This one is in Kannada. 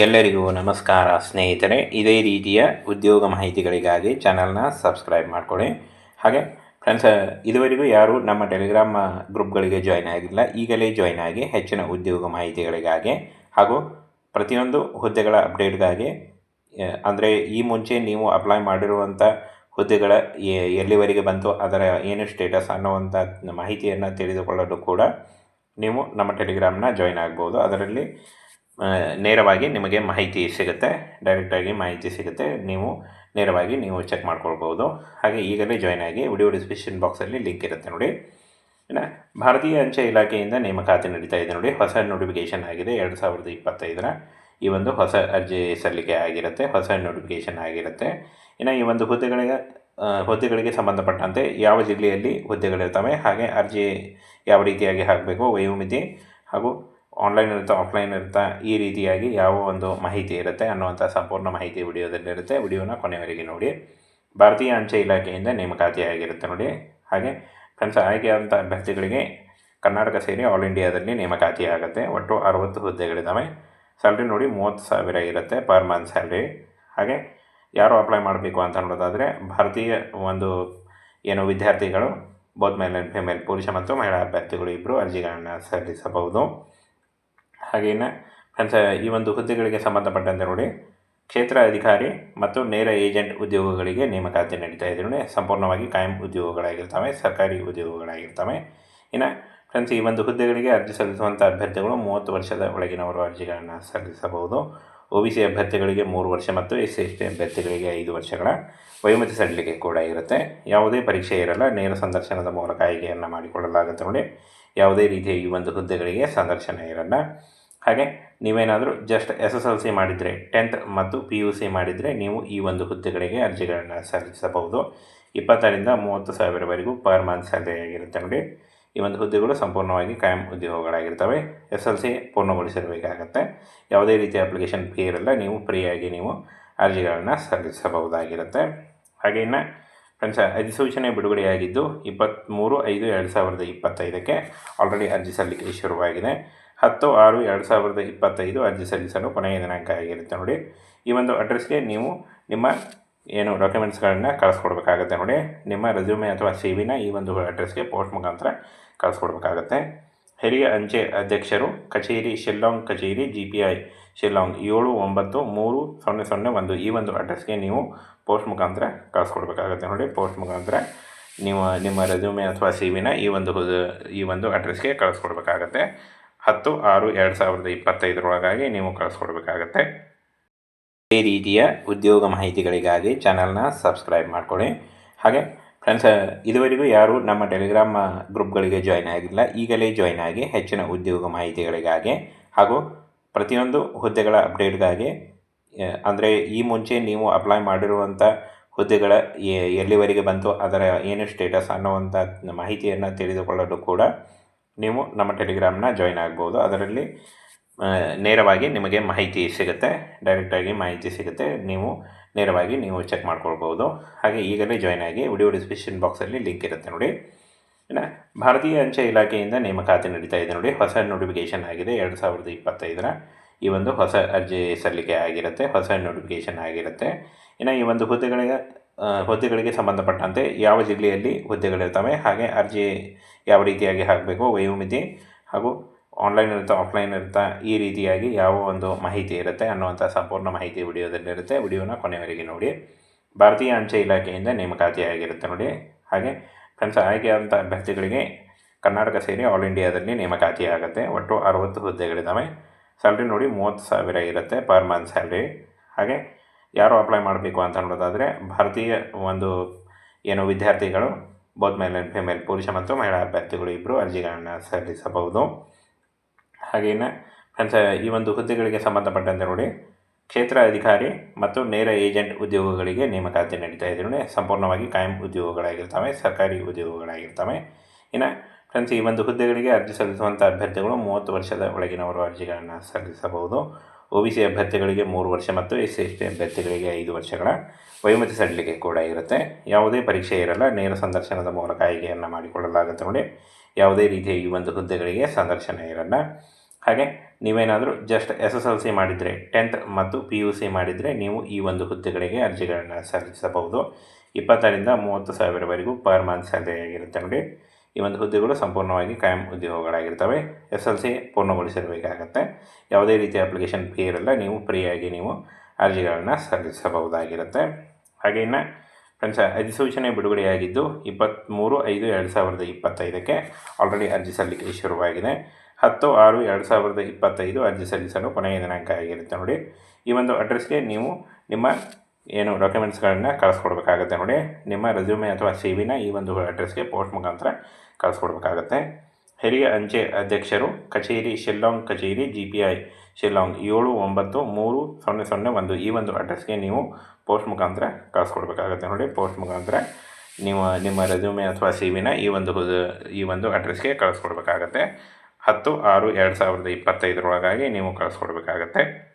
ಎಲ್ಲರಿಗೂ ನಮಸ್ಕಾರ, ಸ್ನೇಹಿತರೆ. ಇದೇ ರೀತಿಯ ಉದ್ಯೋಗ ಮಾಹಿತಿಗಳಿಗಾಗಿ ಚಾನಲ್ನ ಸಬ್ಸ್ಕ್ರೈಬ್ ಮಾಡಿಕೊಳ್ಳಿ. ಹಾಗೆ ಫ್ರೆಂಡ್ಸ್ ಇದುವರೆಗೂ ಯಾರು ನಮ್ಮ ಟೆಲಿಗ್ರಾಮ್ ಗ್ರೂಪ್ಗಳಿಗೆ ಜಾಯ್ನ್ ಆಗಿಲ್ಲ. ಈಗಲೇ ಜಾಯ್ನ್ ಆಗಿ ಹೆಚ್ಚಿನ ಉದ್ಯೋಗ ಮಾಹಿತಿಗಳಿಗಾಗಿ ಹಾಗೂ ಪ್ರತಿಯೊಂದು ಹುದ್ದೆಗಳ ಅಪ್ಡೇಟ್ಗಾಗಿ ಅಂದರೆ ಈ ಮುಂಚೆ ನೀವು ಅಪ್ಲೈ ಮಾಡಿರುವಂಥ ಹುದ್ದೆಗಳ ಎಲ್ಲಿವರೆಗೆ ಬಂತು, ಅದರ ಏನು ಸ್ಟೇಟಸ್ ಅನ್ನುವಂಥ ಮಾಹಿತಿಯನ್ನು ತಿಳಿದುಕೊಳ್ಳಲು ಕೂಡ ನೀವು ನಮ್ಮ ಟೆಲಿಗ್ರಾಮ್ನ ಜಾಯ್ನ್ ಆಗ್ಬೋದು. ಅದರಲ್ಲಿ ನೇರವಾಗಿ ನಿಮಗೆ ಮಾಹಿತಿ ಸಿಗುತ್ತೆ, ಡೈರೆಕ್ಟಾಗಿ ಮಾಹಿತಿ ಸಿಗುತ್ತೆ, ನೀವು ನೇರವಾಗಿ ನೀವು ಚೆಕ್ ಮಾಡ್ಕೊಳ್ಬೋದು. ಹಾಗೆ ಈಗಲೇ ಜಾಯ್ನ್ ಆಗಿ ವಿಡಿಯೋ ಡಿಸ್ಕ್ರಿಪ್ಷನ್ ಬಾಕ್ಸಲ್ಲಿ ಲಿಂಕ್ ಇರುತ್ತೆ ನೋಡಿ. ಇನ್ನು ಭಾರತೀಯ ಅಂಚೆ ಇಲಾಖೆಯಿಂದ ನೇಮಕಾತಿ ನಡೀತಾ ಇದೆ ನೋಡಿ. ಹೊಸ ನೋಟಿಫಿಕೇಷನ್ ಆಗಿದೆ ಎರಡು ಸಾವಿರದ ಇಪ್ಪತ್ತೈದರ. ಈ ಒಂದು ಹೊಸ ಅರ್ಜಿ ಸಲ್ಲಿಕೆ ಆಗಿರುತ್ತೆ, ಹೊಸ ನೋಟಿಫಿಕೇಷನ್ ಆಗಿರುತ್ತೆ. ಇನ್ನು ಈ ಒಂದು ಹುದ್ದೆಗಳಿಗೆ ಹುದ್ದೆಗಳಿಗೆ ಸಂಬಂಧಪಟ್ಟಂತೆ ಯಾವ ಜಿಲ್ಲೆಯಲ್ಲಿ ಹುದ್ದೆಗಳಿರ್ತವೆ, ಹಾಗೆ ಅರ್ಜಿ ಯಾವ ರೀತಿಯಾಗಿ ಹಾಕಬೇಕು ವಯೋಮಿತಿ ಹಾಗೂ ಆನ್ಲೈನ್ ಇರುತ್ತೆ ಆಫ್ಲೈನ್ ಇರುತ್ತೆ, ಈ ರೀತಿಯಾಗಿ ಯಾವ ಒಂದು ಮಾಹಿತಿ ಇರುತ್ತೆ ಅನ್ನುವಂಥ ಸಂಪೂರ್ಣ ಮಾಹಿತಿ ವಿಡಿಯೋದಲ್ಲಿರುತ್ತೆ. ವಿಡಿಯೋನ ಕೊನೆಯವರೆಗೆ ನೋಡಿ. ಭಾರತೀಯ ಅಂಚೆ ಇಲಾಖೆಯಿಂದ ನೇಮಕಾತಿಯಾಗಿರುತ್ತೆ ನೋಡಿ. ಹಾಗೆ ಫ್ರೆಂಡ್ಸ್ ಆಯ್ಕೆಯಾದಂಥ ಅಭ್ಯರ್ಥಿಗಳಿಗೆ ಕರ್ನಾಟಕ ಸೇರಿ ಆಲ್ ಇಂಡಿಯಾದಲ್ಲಿ ನೇಮಕಾತಿ ಆಗುತ್ತೆ ಒಟ್ಟು ಅರವತ್ತು ಹುದ್ದೆಗಳಿದ್ದಾವೆ. ಸ್ಯಾಲ್ರಿ ನೋಡಿ ಮೂವತ್ತು ಸಾವಿರ ಇರುತ್ತೆ ಪರ್ ಮಂತ್ ಸ್ಯಾಲ್ರಿ. ಹಾಗೆ ಯಾರು ಅಪ್ಲೈ ಮಾಡಬೇಕು ಅಂತ ನೋಡೋದಾದರೆ ಭಾರತೀಯ ಒಂದು ಏನು ವಿದ್ಯಾರ್ಥಿಗಳು ಬೋತ್ ಮೇಲ್ ಆ್ಯಂಡ್ ಫಿಮೇಲ್ ಪುರುಷ ಮತ್ತು ಮಹಿಳಾ ಅಭ್ಯರ್ಥಿಗಳು ಇಬ್ಬರು ಅರ್ಜಿಗಳನ್ನು ಸಲ್ಲಿಸಬಹುದು. ಹಾಗೆಯೇ ಫ್ರೆಂಡ್ಸ್, ಈ ಒಂದು ಹುದ್ದೆಗಳಿಗೆ ಸಂಬಂಧಪಟ್ಟಂತೆ ನೋಡಿ, ಕ್ಷೇತ್ರ ಅಧಿಕಾರಿ ಮತ್ತು ನೇರ ಏಜೆಂಟ್ ಉದ್ಯೋಗಗಳಿಗೆ ನೇಮಕಾತಿ ನಡೀತಾ ಇದೆ ನೋಡಿ. ಸಂಪೂರ್ಣವಾಗಿ ಕಾಯಂ ಉದ್ಯೋಗಗಳಾಗಿರ್ತವೆ, ಸರ್ಕಾರಿ ಉದ್ಯೋಗಗಳಾಗಿರ್ತವೆ. ಇನ್ನು ಫ್ರೆಂಡ್ಸ್, ಈ ಒಂದು ಹುದ್ದೆಗಳಿಗೆ ಅರ್ಜಿ ಸಲ್ಲಿಸುವಂಥ ಅಭ್ಯರ್ಥಿಗಳು ಮೂವತ್ತು ವರ್ಷದ ಒಳಗಿನವರು ಅರ್ಜಿಗಳನ್ನು ಸಲ್ಲಿಸಬಹುದು. ಒ ಬಿ ಸಿ ಅಭ್ಯರ್ಥಿಗಳಿಗೆ ಮೂರು ವರ್ಷ ಮತ್ತು ಎಸ್ ಸಿ ಎಸ್ ಟಿ ಅಭ್ಯರ್ಥಿಗಳಿಗೆ ಐದು ವರ್ಷಗಳ ವಯೋಮಿತಿ ಸಡಿಲಿಕೆ ಕೂಡ ಇರುತ್ತೆ. ಯಾವುದೇ ಪರೀಕ್ಷೆ ಇರಲ್ಲ, ನೇರ ಸಂದರ್ಶನದ ಮೂಲಕ ಆಯ್ಕೆಯನ್ನು ಮಾಡಿಕೊಳ್ಳಲಾಗುತ್ತೆ ನೋಡಿ. ಯಾವುದೇ ರೀತಿಯ ಈ ಒಂದು ಹುದ್ದೆಗಳಿಗೆ ಸಂದರ್ಶನ ಇರಲ್ಲ. ಹಾಗೆ ನೀವೇನಾದರೂ just S S L C ಮಾಡಿದರೆ ಟೆಂತ್ ಮತ್ತು ಪಿ ಯು ಸಿ ಮಾಡಿದರೆ ನೀವು ಈ ಒಂದು ಹುದ್ದೆಗಳಿಗೆ ಅರ್ಜಿಗಳನ್ನು ಸಲ್ಲಿಸಬಹುದು. ಇಪ್ಪತ್ತರಿಂದ ಮೂವತ್ತು ಸಾವಿರವರೆಗೂ ಪರ್ ಮಂತ್ ಸ್ಯಾಲರಿ ಆಗಿರುತ್ತೆ ನೋಡಿ. ಈ ಒಂದು ಹುದ್ದೆಗಳು ಸಂಪೂರ್ಣವಾಗಿ ಕಾಯಂ ಉದ್ಯೋಗಗಳಾಗಿರ್ತವೆ. ಎಸ್ ಎಲ್ ಸಿ ಪೂರ್ಣಗೊಳಿಸಿರಬೇಕಾಗತ್ತೆ. ಯಾವುದೇ ರೀತಿಯ ಅಪ್ಲಿಕೇಶನ್ ಫೀ ಇರಲ್ಲ, ನೀವು ಫ್ರೀಯಾಗಿ ನೀವು ಅರ್ಜಿಗಳನ್ನು ಸಲ್ಲಿಸಬಹುದಾಗಿರುತ್ತೆ. ಹಾಗೆ ಇನ್ನು ಫ್ರೆಂಡ್ಸ್, ಅಧಿಸೂಚನೆ ಬಿಡುಗಡೆಯಾಗಿದ್ದು ಇಪ್ಪತ್ತ್ಮೂರು ಐದು ಎರಡು ಸಾವಿರದ ಇಪ್ಪತ್ತೈದಕ್ಕೆ ಆಲ್ರೆಡಿ ಅರ್ಜಿ ಸಲ್ಲಿಕೆ ಶುರುವಾಗಿದೆ. ಹತ್ತು, ಆರು, ಎರಡು ಸಾವಿರದ ಇಪ್ಪತ್ತೈದು ಅರ್ಜಿ ಸಲ್ಲಿಸಲು ಕೊನೆಯ ದಿನಾಂಕ ಆಗಿರುತ್ತೆ ನೋಡಿ. ಈ ಒಂದು ಅಡ್ರೆಸ್ಗೆ ನೀವು ನಿಮ್ಮ ಏನು ಡಾಕ್ಯುಮೆಂಟ್ಸ್ಗಳನ್ನು ಕಳಿಸ್ಕೊಡ್ಬೇಕಾಗತ್ತೆ ನೋಡಿ. ನಿಮ್ಮ ರೆಸ್ಯೂಮೆ ಅಥವಾ ಸಿ ವಿನ ಈ ಒಂದು ಅಡ್ರೆಸ್ಗೆ ಪೋಸ್ಟ್ ಮುಖಾಂತರ ಕಳಿಸ್ಕೊಡ್ಬೇಕಾಗತ್ತೆ. ಹಿರಿಯ ಅಂಚೆ ಅಧ್ಯಕ್ಷರು, ಕಚೇರಿ, ಶಿಲ್ಲಾಂಗ್ ಕಚೇರಿ ಜಿ ಪಿ ಐ ಶಿಲ್ಲಾಂಗ್ ಏಳು, ಒಂಬತ್ತು, ಮೂರು, ಸೊನ್ನೆ ಸೊನ್ನೆ, ಒಂದು ಈ ಒಂದು ಅಡ್ರೆಸ್ಗೆ ನೀವು ಪೋಸ್ಟ್ ಮುಖಾಂತರ ಕಳಿಸ್ಕೊಡ್ಬೇಕಾಗತ್ತೆ ನೋಡಿ. ಪೋಸ್ಟ್ ಮುಖಾಂತರ ನೀವು ನಿಮ್ಮ ರೆಸ್ಯೂಮೆ ಅಥವಾ ಸಿ ವಿನ ಈ ಒಂದು ಈ ಒಂದು ಅಡ್ರೆಸ್ಗೆ ಕಳಿಸ್ಕೊಡ್ಬೇಕಾಗತ್ತೆ. ಹತ್ತು, ಆರು, ಎರಡು ಸಾವಿರದ ಇಪ್ಪತ್ತೈದರೊಳಗಾಗಿ ನೀವು ಕಳಿಸ್ಕೊಡ್ಬೇಕಾಗತ್ತೆ. ಈ ರೀತಿಯ ಉದ್ಯೋಗ ಮಾಹಿತಿಗಳಿಗಾಗಿ ಚಾನಲ್ನ ಸಬ್ಸ್ಕ್ರೈಬ್ ಮಾಡ್ಕೊಳ್ಳಿ. ಹಾಗೆ ಫ್ರೆಂಡ್ಸ್, ಇದುವರೆಗೂ ಯಾರು ನಮ್ಮ ಟೆಲಿಗ್ರಾಮ್ ಗ್ರೂಪ್ಗಳಿಗೆ ಜಾಯ್ನ್ ಆಗಿಲ್ಲ. ಈಗಲೇ ಜಾಯ್ನ್ ಆಗಿ ಹೆಚ್ಚಿನ ಉದ್ಯೋಗ ಮಾಹಿತಿಗಳಿಗಾಗಿ ಹಾಗೂ ಪ್ರತಿಯೊಂದು ಹುದ್ದೆಗಳ ಅಪ್ಡೇಟ್ಗಾಗಿ ಅಂದರೆ ಈ ಮುಂಚೆ ನೀವು ಅಪ್ಲೈ ಮಾಡಿರುವಂಥ ಹುದ್ದೆಗಳ ಎಲ್ಲಿವರೆಗೆ ಬಂತು, ಅದರ ಏನು ಸ್ಟೇಟಸ್ ಅನ್ನುವಂಥ ಮಾಹಿತಿಯನ್ನು ತಿಳಿದುಕೊಳ್ಳಲು ಕೂಡ ನೀವು ನಮ್ಮ ಟೆಲಿಗ್ರಾಮ್ನ ಜಾಯ್ನ್ ಆಗ್ಬೋದು. ಅದರಲ್ಲಿ ನೇರವಾಗಿ ನಿಮಗೆ ಮಾಹಿತಿ ಸಿಗುತ್ತೆ. ಡೈರೆಕ್ಟಾಗಿ ಮಾಹಿತಿ ಸಿಗುತ್ತೆ. ನೀವು ನೇರವಾಗಿ ನೀವು ಚೆಕ್ ಮಾಡ್ಕೊಳ್ಬೋದು. ಹಾಗೆ ಈಗಲೇ ಜಾಯ್ನ್ ಆಗಿ ವಿಡಿಯೋ ಡಿಸ್ಕ್ರಿಪ್ಷನ್ ಬಾಕ್ಸಲ್ಲಿ ಲಿಂಕ್ ಇರುತ್ತೆ ನೋಡಿ. ಇನ್ನು ಭಾರತೀಯ ಅಂಚೆ ಇಲಾಖೆಯಿಂದ ನೇಮಕಾತಿ ನಡೀತಾ ಇದೆ ನೋಡಿ. ಹೊಸ ನೋಟಿಫಿಕೇಷನ್ ಆಗಿದೆ. ಎರಡು ಸಾವಿರದ ಇಪ್ಪತ್ತೈದರ ಈ ಒಂದು ಹೊಸ ಅರ್ಜಿ ಸಲ್ಲಿಕೆ ಆಗಿರುತ್ತೆ. ಹೊಸ ನೋಟಿಫಿಕೇಷನ್ ಆಗಿರುತ್ತೆ. ಇನ್ನು ಈ ಒಂದು ಹುದ್ದೆಗಳಿಗೆ ಹುದ್ದೆಗಳಿಗೆ ಸಂಬಂಧಪಟ್ಟಂತೆ ಯಾವ ಜಿಲ್ಲೆಯಲ್ಲಿ ಹುದ್ದೆಗಳಿರ್ತವೆ ಹಾಗೆ ಅರ್ಜಿ ಯಾವ ರೀತಿಯಾಗಿ ಹಾಕಬೇಕು ವಯೋಮಿತಿ ಹಾಗೂ ಆನ್ಲೈನ್ ಇರುತ್ತಾ ಆಫ್ಲೈನ್ ಇರುತ್ತಾ, ಈ ರೀತಿಯಾಗಿ ಯಾವ ಒಂದು ಮಾಹಿತಿ ಇರುತ್ತೆ ಅನ್ನುವಂಥ ಸಂಪೂರ್ಣ ಮಾಹಿತಿ ವಿಡಿಯೋದಲ್ಲಿರುತ್ತೆ. ವಿಡಿಯೋನ ಕೊನೆಯವರೆಗೆ ನೋಡಿ. ಭಾರತೀಯ ಅಂಚೆ ಇಲಾಖೆಯಿಂದ ನೇಮಕಾತಿ ಆಗಿರುತ್ತೆ ನೋಡಿ. ಹಾಗೆ ಫ್ರೆಂಡ್ಸ್ ಆಯ್ಕೆಯಾದಂಥ ಅಭ್ಯರ್ಥಿಗಳಿಗೆ ಕರ್ನಾಟಕ ಸೇರಿ ಆಲ್ ಇಂಡಿಯಾದಲ್ಲಿ ನೇಮಕಾತಿ ಆಗುತ್ತೆ ಒಟ್ಟು ಅರವತ್ತು ಹುದ್ದೆಗಳಿದ್ದಾವೆ. ಸ್ಯಾಲ್ರಿ ನೋಡಿ ಮೂವತ್ತು ಸಾವಿರ ಇರುತ್ತೆ ಪರ್ ಮಂತ್ ಸ್ಯಾಲ್ರಿ ಹಾಗೆ ಯಾರು ಅಪ್ಲೈ ಮಾಡಬೇಕು ಅಂತ ನೋಡೋದಾದರೆ ಭಾರತೀಯ ಒಂದು ಏನು ವಿದ್ಯಾರ್ಥಿಗಳು ಬೋತ್ ಮೇಲ್ ಆ್ಯಂಡ್ ಫಿಮೇಲ್ ಪುರುಷ ಮತ್ತು ಮಹಿಳಾ ಅಭ್ಯರ್ಥಿಗಳು ಇಬ್ಬರು ಅರ್ಜಿಗಳನ್ನು ಸಲ್ಲಿಸಬಹುದು. ಹಾಗೆಯೇ ಫ್ರೆಂಡ್ಸ್ ಈ ಒಂದು ಹುದ್ದೆಗಳಿಗೆ ಸಂಬಂಧಪಟ್ಟಂತೆ ನೋಡಿ, ಕ್ಷೇತ್ರ ಅಧಿಕಾರಿ ಮತ್ತು ನೇರ ಏಜೆಂಟ್ ಉದ್ಯೋಗಗಳಿಗೆ ನೇಮಕಾತಿ ನಡೀತಾ ಇದೆ ಸಂಪೂರ್ಣವಾಗಿ ಕಾಯಂ ಉದ್ಯೋಗಗಳಾಗಿರ್ತವೆ, ಸರ್ಕಾರಿ ಉದ್ಯೋಗಗಳಾಗಿರ್ತವೆ. ಇನ್ನು ಫ್ರೆಂಡ್ಸ್ ಈ ಒಂದು ಹುದ್ದೆಗಳಿಗೆ ಅರ್ಜಿ ಸಲ್ಲಿಸುವಂಥ ಅಭ್ಯರ್ಥಿಗಳು ಮೂವತ್ತು ವರ್ಷದ ಒಳಗಿನವರು ಅರ್ಜಿಗಳನ್ನು ಸಲ್ಲಿಸಬಹುದು. ಒ ಬಿ ಸಿ ಅಭ್ಯರ್ಥಿಗಳಿಗೆ ಮೂರು ವರ್ಷ ಮತ್ತು ಎಸ್ ಎಸ್ ಟಿ ಅಭ್ಯರ್ಥಿಗಳಿಗೆ ಐದು ವರ್ಷಗಳ ವಯೋಮತಿ ಸಡಿಲಿಕೆ ಕೂಡ ಇರುತ್ತೆ. ಯಾವುದೇ ಪರೀಕ್ಷೆ ಇರಲ್ಲ. ನೇರ ಸಂದರ್ಶನದ ಮೂಲಕ ಆಯ್ಕೆಯನ್ನು ಮಾಡಿಕೊಳ್ಳಲಾಗುತ್ತೆ ನೋಡಿ. ಯಾವುದೇ ರೀತಿಯ ಈ ಒಂದು ಹುದ್ದೆಗಳಿಗೆ ಸಂದರ್ಶನ ಇರಲ್ಲ. ಹಾಗೆ ನೀವೇನಾದರೂ just S S L C ಮಾಡಿದರೆ ಟೆಂತ್ ಮತ್ತು ಪಿ ಯು ಸಿ ಮಾಡಿದರೆ ನೀವು ಈ ಒಂದು ಹುದ್ದೆಗಳಿಗೆ ಅರ್ಜಿಗಳನ್ನು ಸಲ್ಲಿಸಬಹುದು. ಇಪ್ಪತ್ತರಿಂದ ಮೂವತ್ತು ಸಾವಿರವರೆಗೂ ಪರ್ ಮಂತ್ ಸ್ಯಾಲರಿ ಆಗಿರುತ್ತೆ ನೋಡಿ. ಈ ಒಂದು ಹುದ್ದೆಗಳು ಸಂಪೂರ್ಣವಾಗಿ ಕಾಯಂ ಉದ್ಯೋಗಗಳಾಗಿರ್ತವೆ. ಎಸ್ ಎಲ್ ಸಿ ಪೂರ್ಣಗೊಳಿಸಿರಬೇಕಾಗತ್ತೆ. ಯಾವುದೇ ರೀತಿಯ ಅಪ್ಲಿಕೇಶನ್ ಫೀ ಇರಲ್ಲ, ನೀವು ಫ್ರೀಯಾಗಿ ನೀವು ಅರ್ಜಿಗಳನ್ನು ಸಲ್ಲಿಸಬಹುದಾಗಿರುತ್ತೆ. ಹಾಗೆ ಇನ್ನು ಫ್ರೆಂಡ್ಸ್, ಅಧಿಸೂಚನೆ ಬಿಡುಗಡೆಯಾಗಿದ್ದು ಇಪ್ಪತ್ತ್ಮೂರು ಐದು ಎರಡು ಸಾವಿರದ ಇಪ್ಪತ್ತೈದಕ್ಕೆ ಆಲ್ರೆಡಿ ಅರ್ಜಿ ಸಲ್ಲಿಕೆ ಶುರುವಾಗಿದೆ. ಹತ್ತು ಆರು ಎರಡು ಸಾವಿರದ ಇಪ್ಪತ್ತೈದು ಅರ್ಜಿ ಸಲ್ಲಿಸಲು ಕೊನೆಯ ದಿನಾಂಕ ಆಗಿರುತ್ತೆ ನೋಡಿ. ಈ ಒಂದು ಅಡ್ರೆಸ್ಗೆ ನೀವು ನಿಮ್ಮ ಏನು ಡಾಕ್ಯುಮೆಂಟ್ಸ್ಗಳನ್ನ ಕಳಿಸ್ಕೊಡ್ಬೇಕಾಗತ್ತೆ ನೋಡಿ. ನಿಮ್ಮ ರೆಸ್ಯೂಮೆ ಅಥವಾ ಸಿ ವಿನ ಈ ಒಂದು ಅಡ್ರೆಸ್ಗೆ ಪೋಸ್ಟ್ ಮುಖಾಂತರ ಕಳಿಸ್ಕೊಡ್ಬೇಕಾಗತ್ತೆ. ಹಿರಿಯ ಅಂಚೆ ಅಧ್ಯಕ್ಷರು, ಕಚೇರಿ ಶಿಲ್ಲಾಂಗ್ ಕಚೇರಿ ಜಿ ಪಿ ಐ ಶಿಲ್ಲಾಂಗ್ ಏಳು ಒಂಬತ್ತು ಮೂರು ಸೊನ್ನೆ ಸೊನ್ನೆ ಒಂದು ಈ ಒಂದು ಅಡ್ರೆಸ್ಗೆ ನೀವು ಪೋಸ್ಟ್ ಮುಖಾಂತರ ಕಳಿಸ್ಕೊಡ್ಬೇಕಾಗತ್ತೆ ನೋಡಿ. ಪೋಸ್ಟ್ ಮುಖಾಂತರ ನೀವು ನಿಮ್ಮ ರೆಸ್ಯೂಮೆ ಅಥವಾ ಸಿ ವಿನ ಈ ಒಂದು ಈ ಒಂದು ಅಡ್ರೆಸ್ಗೆ ಕಳಿಸ್ಕೊಡ್ಬೇಕಾಗತ್ತೆ. ಹತ್ತು ಆರು ಎರಡು ಸಾವಿರದ ಇಪ್ಪತ್ತೈದರೊಳಗಾಗಿ ನೀವು ಕಳಿಸ್ಕೊಡ್ಬೇಕಾಗತ್ತೆ.